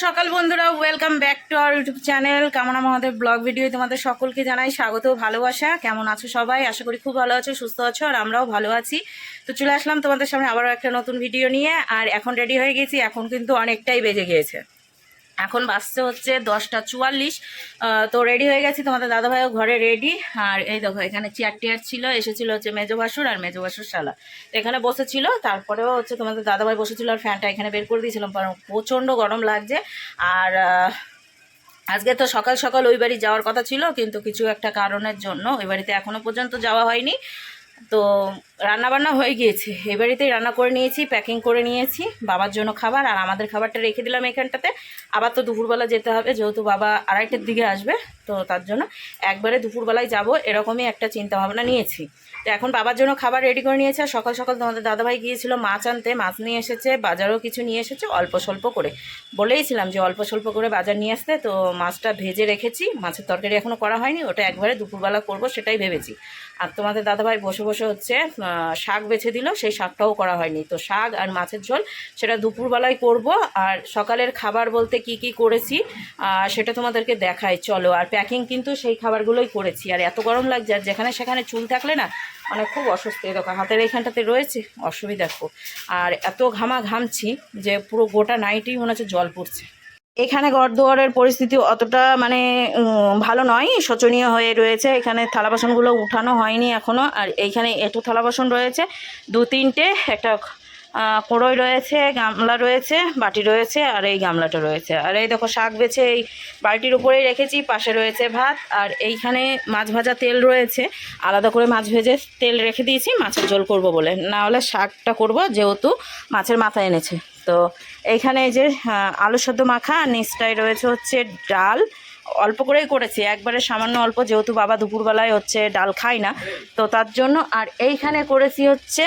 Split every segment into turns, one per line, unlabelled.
সকাল বন্ধুরা welcome back to our YouTube channel কেমন আমাদের ব্লগ ভিডিও তোমাদের সকলকে জানাই স্বাগত ভালোবাসা। কেমন আছো সবাই? আশা করি খুব ভালো আছো, সুস্থ আছো, আর আমরাও ভালো আছি। তো চলে আসলাম তোমাদের সামনে আবারও একটা নতুন ভিডিও নিয়ে, আর এখন রেডি হয়ে গেছি, এখন কিন্তু অনেকটাই বেজে গিয়েছে। এখন বাসছে হচ্ছে দশটা চুয়াল্লিশ। তো রেডি হয়ে গেছি, তোমাদের দাদাভাইও ঘরে রেডি আর এই দেখো, এখানে চেয়ার টেয়ার ছিল, এসেছিল হচ্ছে মেজো ভাসুর আর মেজো ভাসুর শালা। তো এখানে বসেছিল, তারপরেও হচ্ছে তোমাদের দাদাভাই বসেছিল আর ফ্যানটা এখানে বের করে দিয়েছিলাম, কারণ প্রচণ্ড গরম লাগছে। আর আজকে তো সকাল সকাল ওই বাড়ি যাওয়ার কথা ছিল, কিন্তু কিছু একটা কারণের জন্য ওই বাড়িতে এখনও পর্যন্ত যাওয়া হয়নি। তো রান্না বান্না হয়ে গিয়েছে। এই বাড়িতেই রান্না করে নিয়েছি প্যাকিং করে নিয়েছি, বাবার জন্য খাবার আর আমাদের খাবারটা রেখে দিলাম এখানটাতে। আবার তো দুপুরবেলা যেতে হবে, যেহেতু বাবা আড়াইটের দিকে আসবে, তো তার জন্য একবারে দুপুরবেলায় যাব, এরকমই একটা চিন্তা ভাবনা নিয়েছি। তো এখন বাবার জন্য খাবার রেডি করে নিয়েছে আর সকাল সকাল তোমাদের দাদাভাই গিয়েছিল মাছ আনতে, মাছ নিয়ে এসেছে, বাজারও কিছু নিয়ে এসেছে, অল্প স্বল্প করে। বলেইছিলাম যে অল্প স্বল্প করে বাজার নিয়ে আসতে, তো মাছটা ভেজে রেখেছি, মাছের তরকারি এখনও করা হয়নি, ওটা একবারে দুপুরবেলা করব সেটাই ভেবেছি। আর তোমাদের দাদাভাই বসে বসে হচ্ছে শাক বেছে দিল, সেই শাকটাও করা হয়নি। তো শাক আর মাছের ঝোল সেটা দুপুরবেলায় করব। আর সকালের খাবার বলতে কি কি করেছি সেটা তোমাদেরকে দেখাই। চলো, আর প্যাকিং কিন্তু সেই খাবারগুলোই করেছি। আর এত গরম লাগছে, আর যেখানে সেখানে চুল থাকলে না মানে খুব অস্বস্তি দেখো হাতের এইখানটাতে রয়েছে, অসুবিধা খুব। আর এত ঘামা ঘামছি যে পুরো গোটা নাইটেই মনে হচ্ছে জল পড়ছে। এখানে ঘরদুয়ারের পরিস্থিতি অতটা মানে ভালো নয়, শোচনীয় হয়ে রয়েছে। এখানে থালা বাসনগুলো উঠানো হয়নি এখনও আর এইখানে এঁটো থালা বাসন রয়েছে। দু তিনটে, একটা কড়ই রয়েছে, গামলা রয়েছে, বাটি রয়েছে, আর এই গামলাটা রয়েছে। আর এই দেখো, শাক বেছে এই বালতির উপরেই রেখেছি, পাশে রয়েছে ভাত, আর এইখানে মাছ ভাজা তেল রয়েছে। আলাদা করে মাছ ভেজে তেল রেখে দিয়েছি, মাছের ঝোল করব বলে। না হলে শাকটা করব, যেহেতু মাছের মাথা এনেছে। তো এইখানে এই যে আলু সদ্য মাখা নিচটায় রয়েছে হচ্ছে ডাল। অল্প করেই করেছি, একবারে সামান্য অল্প, যেহেতু বাবা দুপুরবেলায় হচ্ছে ডাল খায় না। তো তার জন্য, আর এইখানে করেছি হচ্ছে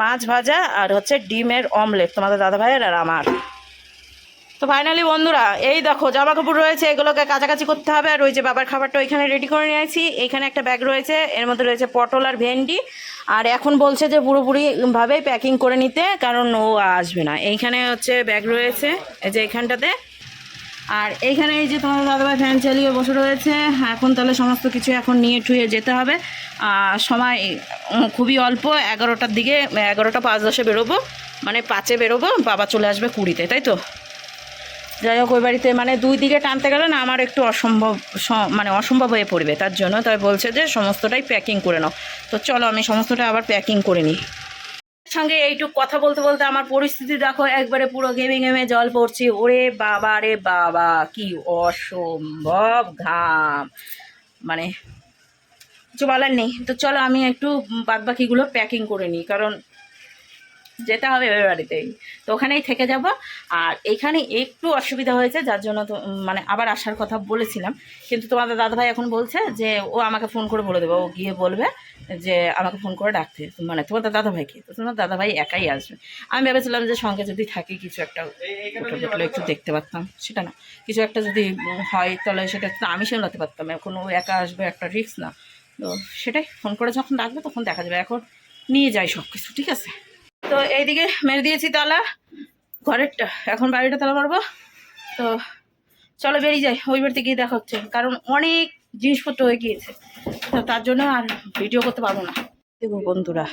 মাছ ভাজা আর হচ্ছে ডিমের অমলেট, তোমাদের দাদা ভাইয়ের আর আমার। তো ফাইনালি বন্ধুরা, এই দেখো, জামা কাপড় রয়েছে, এগুলোকে কাছাকাছি করতে হবে। আর ওই যে বাবার খাবারটা ওইখানে রেডি করে নিয়েছি এইখানে একটা ব্যাগ রয়েছে, এর মধ্যে রয়েছে পটল আর ভেন্ডি। আর এখন বলছে যে পুরোপুরিভাবে প্যাকিং করে নিতে, কারণ ও আসবে না। এইখানে হচ্ছে ব্যাগ রয়েছে, এই যে এইখানটাতে আর এইখানে এই যে তোমার দাদাভাই ফ্যান চালিয়ে বসে রয়েছে। এখন তাহলে সমস্ত কিছু এখন নিয়ে ঠুয়ে যেতে হবে। আর সময় খুবই অল্প, এগারোটার দিকে, এগারোটা পাঁচ দশে বেরোবো। মানে পাঁচে বেরোবো, বাবা চলে আসবে কুড়িতে, তাই তো? যাই হোক ওই বাড়িতে মানে দুই দিকে টানতে গেলে না আমার একটু অসম্ভব মানে অসম্ভব হয়ে পড়বে, তার জন্য তাই বলছে যে সমস্তটাই প্যাকিং করে নাও। তো চলো, আমি সমস্তটা আবার প্যাকিং করে নিই। সঙ্গে এইটুক কথা বলতে বলতে আমার পরিস্থিতি দেখো, একবারে পুরো ঘেমে ঘেমে জল পড়ছি। ওরে বাবা রে বাবা, কি অসম্ভব ঘাম। মানে কিছু বলার নেই। তো চলো, আমি একটু বাদ বাকিগুলো প্যাকিং করে নিই, কারণ যেতে হবে ওই বাড়িতেই। তো ওখানেই থেকে যাব। আর এখানে একটু অসুবিধা হয়েছে, যার জন্য তো মানে আবার আসার কথা বলেছিলাম। কিন্তু তোমাদের দাদাভাই এখন বলছে যে, ও আমাকে ফোন করে বলে দেবে। ও গিয়ে বলবে যে, আমাকে ফোন করে ডাকতে। মানে তোমাদের দাদাভাইকে তো তোমার দাদাভাই একাই আসবে। আমি ভেবেছিলাম যে, সঙ্গে যদি থাকে কিছু একটা একটু দেখতে পারতাম। সেটা না। কিছু একটা যদি হয়, তাহলে সেটা আমি সামলাতে পারতাম। এখন ও একা আসবে, একটা রিস্ক না। তো সেটাই ফোন করে যখন ডাকবে, তখন দেখা যাবে। এখন নিয়ে যাই সব কিছু ঠিক আছে? তো এইদিকে মেরে দিয়েছি তালা। ঘরেরটা। এখন বাড়িটা তালা মারবো। তো চলো বেরিয়ে যাই। ওই বাড়িতে গিয়ে দেখা হচ্ছে। কারণ অনেক জিনিসপত্র হয়ে গিয়েছে। তো তার জন্য আর ভিডিও করতে পারব না। দেখো বন্ধুরা,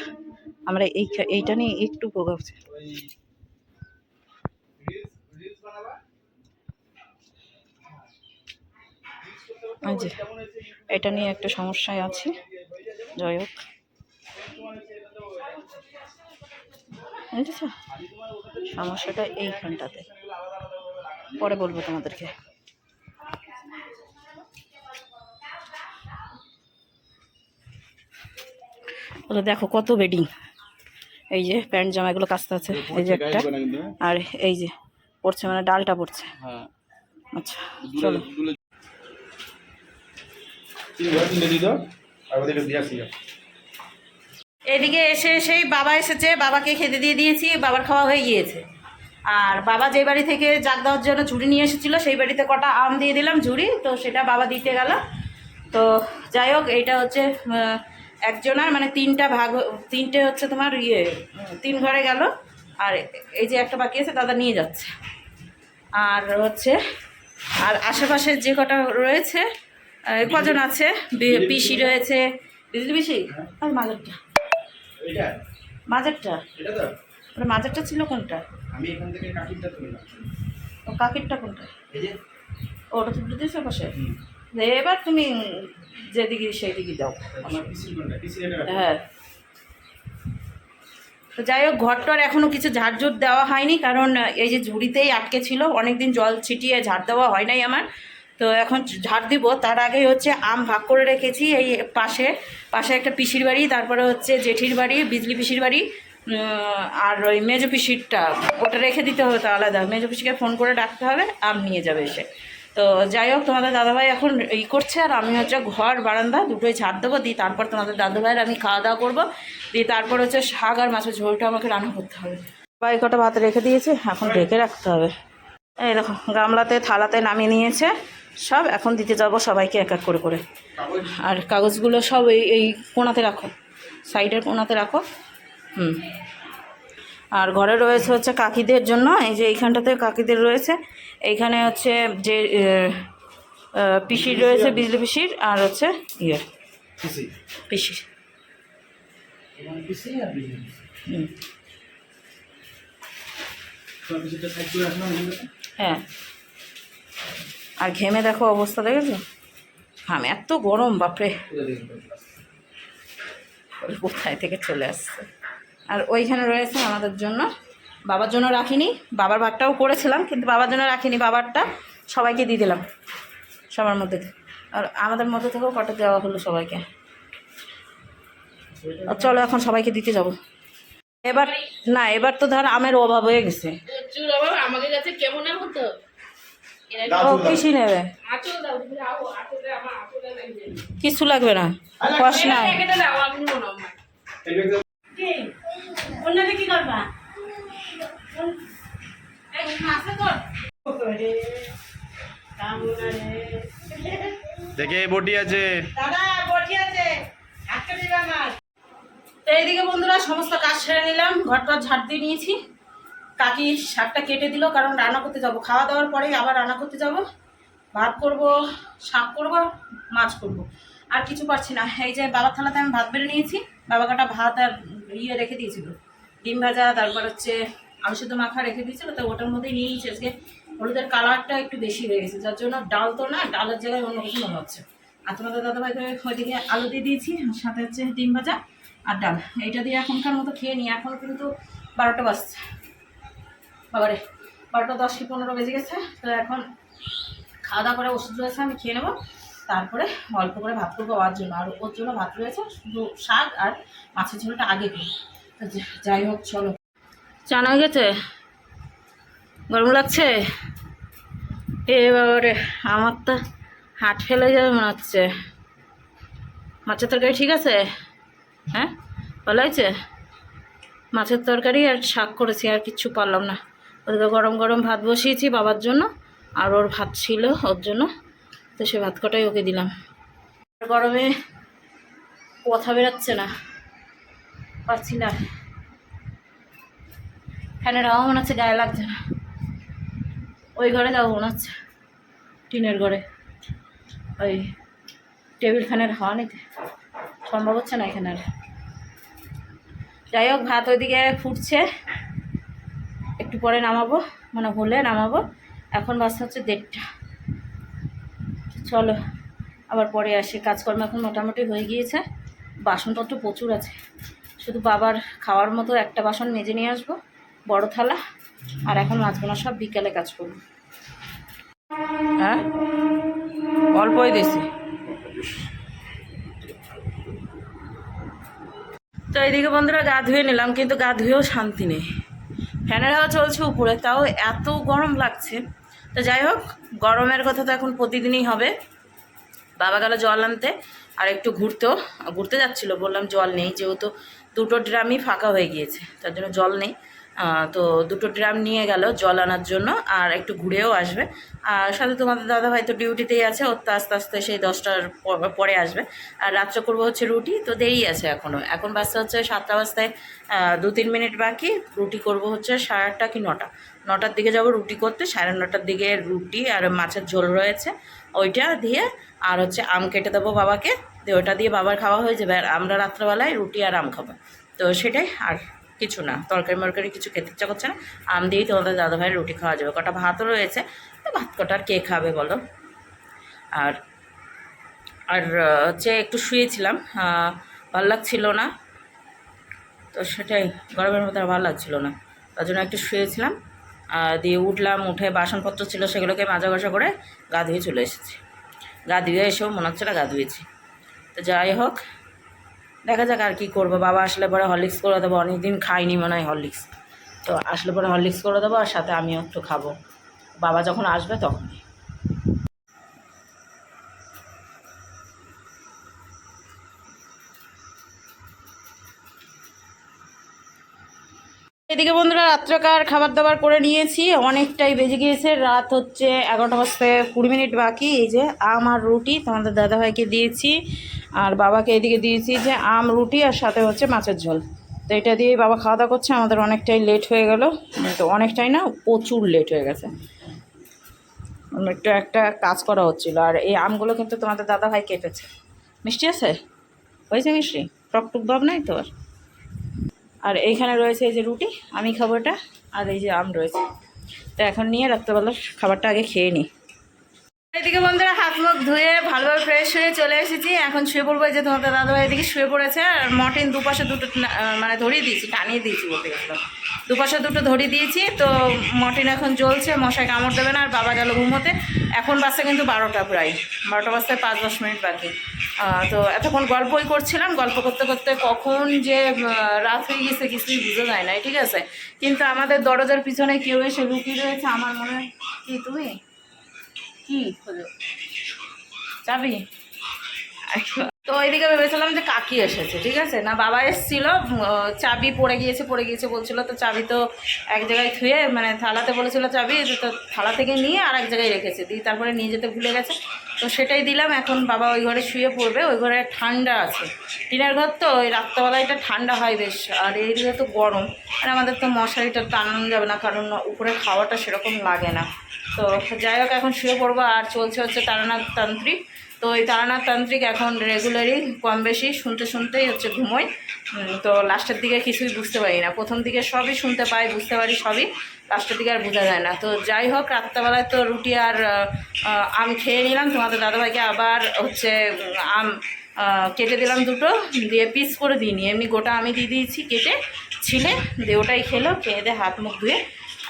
আমরা এই এইটা নিয়ে একটু এই এটা নিয়ে একটা সমস্যায় আছি। যাই হোক। বুঝেছ সমস্যাটা এইখানটাতে। পরে বলব তোমাদেরকে। বলো দেখো কত বেডিং এই যে প্যান্ট জামা এগুলো কাচতে আছে এই যে একটা। আর এই যে পড়ছে মানে ডালটা পড়ছে।
হ্যাঁ।
আচ্ছা চলো। এদিকে এসে সেই বাবা এসেছে বাবাকে খেতে দিয়ে দিয়েছি বাবার খাওয়া হয়ে গিয়েছে। আর বাবা যে বাড়ি থেকে জাগ দেওয়ার জন্য ঝুড়ি নিয়ে এসেছিল সেই বাড়িতে কটা আম দিয়ে দিলাম ঝুড়ি তো সেটা বাবা দিতে গেল। তো যাই হোক এইটা হচ্ছে একজনার মানে তিনটা ভাগ তিনটে হচ্ছে তোমার ইয়ে তিন ঘরে গেল। আর এই যে একটা বাকি আছে দাদা নিয়ে যাচ্ছে। আর হচ্ছে আর আশেপাশে যে কটা রয়েছে কজন আছে? পিসি রয়েছে। বিজলি পিসি? আর মাঝেরটা
এটা
মাঝেরটা
এটা তো?
ওটা মাঝেরটা ছিল কোনটা?
আমি এখান থেকে কাকিরটা তুললাম
ও কাকিরটা কোনটা?
এই যে?
ওটা তুলে দিয়েছে পাশে এবার তুমি যেদিকে সেই দিকে
রাখো।
হ্যাঁ। তো যাই হোক ঘরটার এখনও কিছু ঝাড়ঝুট দেওয়া হয়নি কারণ এই যে ঝুড়িতেই আটকে ছিল অনেকদিন জল ছিটিয়ে ঝাড় দেওয়া হয় নাই আমার। তো এখন ঝাড় দিব। তার আগে হচ্ছে আম ভাগ করে রেখেছি এই পাশে। পাশে একটা পিসির বাড়ি, তারপরে হচ্ছে জেঠির বাড়ি, বিজলি পিসির বাড়ি আর ওই মেজো পিসিরটা। ওটা রেখে দিতে হবে তো আলাদা। মেজো পিসিকে ফোন করে ডাকতে হবে, আম নিয়ে যাবে এসে। তো যাই হোক, তোমাদের দাদাভাই এখন ই করছে, আর আমি হচ্ছে ঘর, বারান্দা দুটোই ঝাড় দেবো। দিয়ে তারপর তোমাদের দাদাভাইয়ের আমি খাওয়া দাওয়া করব। দিয়ে তারপর হচ্ছে শাক আর মাছের ঝোলটা আমাকে রান্না করতে হবে। ভাই কটা ভাত রেখে দিয়েছে, এখন ঢেকে রাখতে হবে। এই দেখো, গামলাতে থালাতে নামিয়ে নিয়েছে। সব এখন দিতে যাব সবাইকে এক এক করে করে। আর কাগজগুলো সব এই এই কোণাতে রাখো সাইডের কোণাতে রাখো। হুম। আর ঘরে রয়েছে হচ্ছে কাকিদের জন্য এই যে এইখানটাতে কাকিদের রয়েছে। এইখানে হচ্ছে যে পিসির রয়েছে বিজলি পিসির আর হচ্ছে ইয়ে পিসির। হ্যাঁ। আর ঘেমে দেখো অবস্থা, দেখেছ? ঘামে এত গরম, বাপরে। কোথায় থেকে চলে আসছে? আর ওইখানে রয়েছে আমাদের জন্য, বাবার জন্য রাখিনি, বাবার ভাতটাও করেছিলাম, কিন্তু বাবার জন্য রাখিনি, বাবারটা সবাইকে দিয়ে দিলাম, সবার মধ্যে। আর আমাদের মধ্যে থেকেও কটা দেওয়া হলো সবাইকে। চলো এখন সবাইকে দিতে যাব। এবার, না, এবার তো ধর আমের অভাব হয়ে গেছে।
আমাদের কাছে কেমন হতো?
দাও।
নেবে।
লাগবে
কিছু লাগবে না কষ
দেখে বটি আছে।
দাদা বটি আছে। এইদিকে বন্ধুরা সমস্ত কাজ সেরে নিলাম। ঘরটা ঝাড় দিয়ে নিয়েছি। কাকি শাকটা কেটে দিল, কারণ রান্না করতে যাব। খাওয়া দাওয়ার পরেই আবার রান্না করতে যাব। ভাত করব, শাক করব মাছ করব। আর কিছু পারছি না। এই যে বাবার থালাতে আমি ভাত বেড়ে নিয়েছি। বাবা কাটা ভাত আর ইয়ে রেখে দিয়েছিল। ডিম ভাজা, তারপর হচ্ছে আলু সেদ্ধ মাখা রেখে দিয়েছিল। তো ওটার মধ্যেই নিয়ে নিয়েছি আজকে। হলুদের কালারটা একটু বেশি হয়ে গেছে। যার জন্য ডাল তো না, ডালের জায়গায় অন্য কিছু মনে হচ্ছে। আর তোমাদের দাদাভাই করে ওইদিকে আলু দিয়ে দিয়েছি সাথে হচ্ছে ডিম ভাজা আর ডাল। এইটা দিয়ে এখনকার মতো খেয়ে নিই এখন কিন্তু বারোটা বাজছে। বাবারে, বারোটা দশ কি পনেরো বেজে গেছে, তো এখন খাওয়া দাওয়া করে ওষুধ রয়েছে, আমি খেয়ে নেব। তারপরে অল্প করে ভাত করব ওর জন্য। আর ওর জন্য ভাত রয়েছে শুধু শাক আর মাছের ঝোলটা আগে করি। যাই হোক, চলো। চান হয়ে গেছে? গরম লাগছে? এ বাবারে, আমার তো হাট ফেলে যাবে মনে হচ্ছে। মাছের তরকারি ঠিক আছে? হ্যাঁ? ভালো হয়েছে? মাছের তরকারি আর শাক করেছি, আর কিচ্ছু পারলাম না। ওদিকে গরম গরম ভাত বসিয়েছি বাবার জন্য, আর ওর ভাত ছিল ওর জন্য, তো সে ভাত কটাই ওকে দিলাম। গরমে কথা বেরাচ্ছে না, পারছি না। ফ্যানের হাওয়া মনে হচ্ছে গায়ে লাগছে না। ওই ঘরে যাব মনে হচ্ছে, টিনের ঘরে। ওই টেবিল ফ্যানের হাওয়া নিতে, সম্ভব হচ্ছে না এখানে আর। যাই হোক, ভাত ওইদিকে ফুটছে। একটু পরে নামাবো মানে হলে নামাবো। এখন বাসটা হচ্ছে দেড়টা। চলো, আবার পরে আসি। কাজকর্ম এখন মোটামুটি হয়ে গিয়েছে। বাসনপত্র প্রচুর আছে। শুধু বাবার খাওয়ার মতো একটা বাসন মেজে নিয়ে আসব, বড় থালা, আর এখন মাছগুলো সব বিকালে কাজ করব। হ্যাঁ? অল্পই দিয়েছি তো এইদিকে বন্ধুরা গা ধুয়ে নিলাম, কিন্তু গা ধুয়েও শান্তি নেই। ফ্যানের হাওয়া চলছে উপরে, তাও এত গরম লাগছে। তো যাই হোক, গরমের কথা তো এখন প্রতিদিনই হবে। বাবা গেল জল আনতে, আর একটু ঘুরতেও, ঘুরতে যাচ্ছিল, বললাম জল নেই, যেহেতু দুটো ড্রামই ফাঁকা হয়ে গিয়েছে, তার জন্য জল নেই। তো দুটো ড্রাম নিয়ে গেল জল আনার জন্য আর একটু ঘুরেও আসবে। আর সাথে তোমাদের দাদা ভাই তো ডিউটিতেই আছে ওর তো আস্তে আস্তে সেই দশটার পরে আসবে। আর রাত্রে করব হচ্ছে রুটি, তো দেরি আছে এখনও এখন বাজতে হচ্ছে সাতটা বাজতায় দু তিন মিনিট বাকি। রুটি করব হচ্ছে সাড়ে আটটা কি নটা। নটার দিকে যাব রুটি করতে, সাড়ে নটার দিকে রুটি আর মাছের ঝোল রয়েছে। ওইটা দিয়ে আর হচ্ছে আম কেটে দেবো বাবাকে। দিয়ে ওটা দিয়ে বাবার খাওয়া হয়ে যাবে। আর আমরা রাত্রেবেলায় রুটি আর আম খাব। তো সেটাই আর কিছু না, তরকারি মরকারি কিছু খেতে ইচ্ছা করছে না। আম দিয়েই তোমাদের দাদাভাইয়ের রুটি খাওয়া যাবে। কটা ভাতও রয়েছে, তো ভাত কটা আর কে খাবে বলো? আর আর হচ্ছে একটু শুয়েছিলাম ভালো লাগছিল না। তো সেটাই, গরমের মধ্যে আর ভালো লাগছিল না। তার জন্য একটু শুয়েছিলাম আর দিয়ে উঠলাম, উঠে বাসনপত্র ছিল সেগুলোকে মাজা ঘষা করে গা ধুয়ে চলে এসেছি। গা ধুয়ে এসেও মনে হচ্ছে না গা ধুয়েছি। তো যাই হোক দেখা যাক আর কী করব। বাবা আসলে পরে হরলিক্স করে দেবো, অনেকদিন খাইনি মনে হয় হরলিক্স। তো আসলে পরে হরলিক্স করে দেবো আর সাথে আমিও একটু খাব। বাবা যখন আসবে তখন এদিকে বন্ধুরা রাত্রকার খাবার দাবার করে নিয়েছি, অনেকটাই বেজে গিয়েছে। রাত হচ্ছে এগারোটা বাজতে কুড়ি মিনিট বাকি। এই যে আম আর রুটি তোমাদের দাদাভাইকে দিয়েছি। আর বাবাকে এদিকে দিয়েছি যে আম, রুটি আর সাথে হচ্ছে মাছের ঝোল। তো এটা দিয়ে বাবা খাওয়া দাওয়া করছে, আমাদের অনেকটাই লেট হয়ে গেল। তো অনেকটাই না, প্রচুর লেট হয়ে গেছে। একটু একটা কাজ করা হচ্ছিল। আর এই আমগুলো কিন্তু তোমাদের দাদা ভাই কেটেছে। মিষ্টি আছে? হয়েছে মিষ্টি? টকটুক ভাব নাই তো আর? এইখানে রয়েছে এই যে রুটি, আমি খাব এটা। আর এই যে আম রয়েছে। তো এখন নিয়ে রাত্রেবেলা খাবারটা আগে খেয়ে নিই। এদিকে বন্ধুরা হাত মুখ ধুয়ে ভালোভাবে ফ্রেশ হয়ে চলে এসেছি। এখন শুয়ে পড়ব যে তোমাদের দাদাভাই এদিকে শুয়ে পড়েছে আর মটিন দুপাশে দুটো মানে ধরিয়ে দিয়েছি, টানিয়ে দিয়েছি বলতে গেছিলাম দুপাশে দুটো ধরিয়ে দিয়েছি, তো মটিন এখন জ্বলছে, মশায় কামড় দেবে না আর বাবা গেল ঘুমোতে এখন বাসে কিন্তু বারোটা প্রায়, বারোটা বাজতে পাঁচ দশ মিনিট বাকি। তো এতক্ষণ গল্পই করছিলাম, গল্প করতে করতে কখন যে রাত হয়ে গেছে, কিছুই বুঝে যায় না ঠিক আছে? কিন্তু আমাদের দরজার পিছনে কেউ এসে লুকিয়ে রয়েছে, আমার মনে হয়, কি তুমি? কি খোঁজো চাবি তো ওইদিকে ভেবেছিলাম যে কাকি এসেছে, ঠিক আছে? না, বাবা এসেছিল চাবি পড়ে গিয়েছে পড়ে গিয়েছে বলছিল, তো চাবি তো এক জায়গায় থুয়ে মানে থালাতে বলেছিল চাবি তো থালা থেকে নিয়ে আর এক জায়গায় রেখেছে। দিয়ে তারপরে নিয়ে যেতে ভুলে গেছে। তো সেটাই দিলাম, এখন বাবা ওই ঘরে শুয়ে পড়বে, ওই ঘরে ঠান্ডা আছে। টিনের ঘর তো, ওই রাত্রেবেলা এটা ঠান্ডা হয় বেশ, আর এই দিকে তো গরম। আর আমাদের তো মশারিটা টানানো যাবে না, কারণ উপরে খাওয়াটা সেরকম লাগে না। তো যাই হোক, এখন শুয়ে পড়ব, আর চলছে হচ্ছে তারানাথ তান্ত্রিক। তো এই তারানাথ তান্ত্রিক এখন রেগুলারই কম বেশি শুনতে শুনতেই হচ্ছে ঘুমোই তো লাস্টের দিকে কিছুই বুঝতে পারি না। প্রথম দিকে সবই শুনতে পাই, বুঝতে পারি সবই। লাস্টের দিকে আর বোঝা যায় না। তো যাই হোক, রাত্রেবেলায় তো রুটি আর আম খেয়ে নিলাম। তোমাদের দাদাভাইকে আবার হচ্ছে আম কেটে দিলাম দুটো। দিয়ে পিস করে দিইনি। এমনি গোটা আমি দিয়ে দিয়েছি কেটে, ছিলে। দিয়ে ওটাই খেলো। খেয়ে দিয়ে হাত মুখ ধুয়ে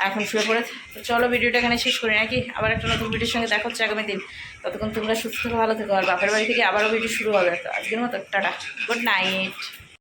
এখন শুয়ে পড়েছে তো চলো ভিডিওটা এখানে শেষ করি নাকি? আবার একটা নতুন ভিডিওর সঙ্গে দেখা হচ্ছে আগামী দিন। ততক্ষণ তোমরা সুস্থ ভালো থেকো, আর বাপের বাড়ি থেকে আবারও ভিডিও শুরু হবে। তো আজকের মতো, টাটা। Good night